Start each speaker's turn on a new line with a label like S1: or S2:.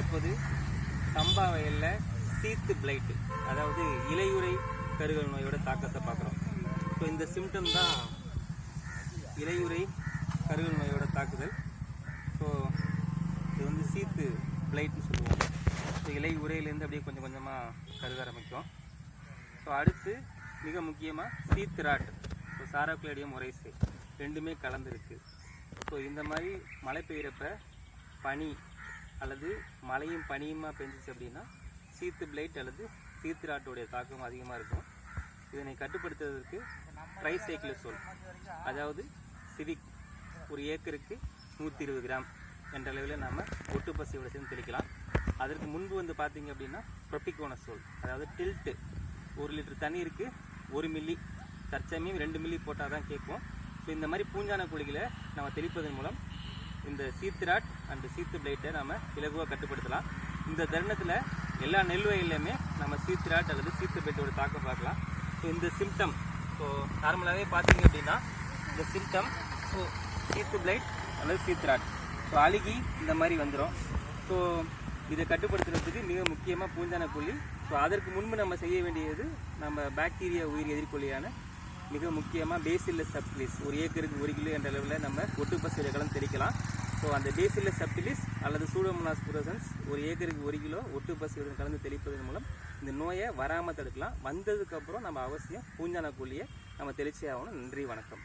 S1: தற்போது சம்பா வயலில் சீத்து பிளைட்டு அதாவது இலையுறை கருகல் நோயோட தாக்கத்தை பார்க்குறோம். ஸோ இந்த சிம்டம் தான் இலையுறை கருகல் நோயோட தாக்குதல். ஸோ இது வந்து சீத்து பிளைட்னு சொல்லுவோம் ஸோ இலை உரையிலேருந்து அப்படியே கொஞ்சம் கொஞ்சமாக கருக ஆரம்பிக்கும். ஸோ அடுத்து மிக முக்கியமாக சீத்து ராட். ஸோ சாராக்லேடியம் முறைசு ரெண்டுமே கலந்துருக்கு ஸோ இந்த மாதிரி மழை பெய்கிறப்ப பனி அல்லது மழையும் பனியுமா பெஞ்சிச்சு அப்படின்னா சீத்து பிளைட் அல்லது சீத்து ராட்டோடைய தாக்கம் அதிகமாக இருக்கும். இதனை கட்டுப்படுத்துவதற்கு ட்ரைசைக்ளோசோல் அதாவது சிவிக் ஒரு ஏக்கருக்கு நூற்றி இருபது கிராம் என்ற அளவில் நாம் ஒட்டு பசியோட சேர்ந்து தெளிக்கலாம். அதற்கு முன்பு வந்து பார்த்தீங்க அப்படின்னா ப்ரொபிகோனசோல் அதாவது டில்ட்டு ஒரு லிட்டர் தண்ணீருக்கு ஒரு மில்லி தற்சமயம் ரெண்டு மில்லி போட்டால் தான் கேட்கும். ஸோ இந்த மாதிரி பூஞ்சான குழிகளை நம்ம தெளிப்பதன் மூலம் இந்த சீத்துராட் அண்ட் சீத்து பிளேட்டை நம்ம இலகுவாக கட்டுப்படுத்தலாம். இந்த தருணத்தில் எல்லா நெல் வயல்லையுமே நம்ம சீத்துராட் அல்லது சீத்து பிளேட்டோட தாக்கம் பார்க்கலாம். ஸோ இந்த சிம்டம் ஸோ நார்மலாகவே பார்த்தீங்க அப்படின்னா இந்த சிம்டம் ஸோ சீத்து பிளேட் அல்லது சீத்துராட் ஸோ அழுகி இந்த மாதிரி வந்துடும் ஸோ இதை கட்டுப்படுத்துறதுக்கு மிக முக்கியமாக பூஞ்சான கொல்லி ஸோ அதற்கு முன்பு நம்ம செய்ய வேண்டியது நம்ம பாக்டீரியா உயிர் எதிர்கொல்லியான மிக முக்கியமாக பேசில்லஸ் சப்டிலிஸ் ஒரு ஏக்கருக்கு ஒரு கிலோ என்ற அளவில் நம்ம ஒட்டு பசுகளை கலந்து தெளிக்கலாம். ஸோ அந்த பேசில்லஸ் சப்டிலிஸ் அல்லது சூடோமோனாஸ் புரோசன்ஸ் ஒரு ஏக்கருக்கு ஒரு கிலோ ஒட்டு பசுகளுடன் கலந்து தெளிப்பதன் மூலம் இந்த நோயை வராமல் தடுக்கலாம். வந்ததுக்கப்புறம் நம்ம அவசியம் பூஞ்சான கூலியை நம்ம தெளிச்சே ஆகணும். நன்றி வணக்கம்.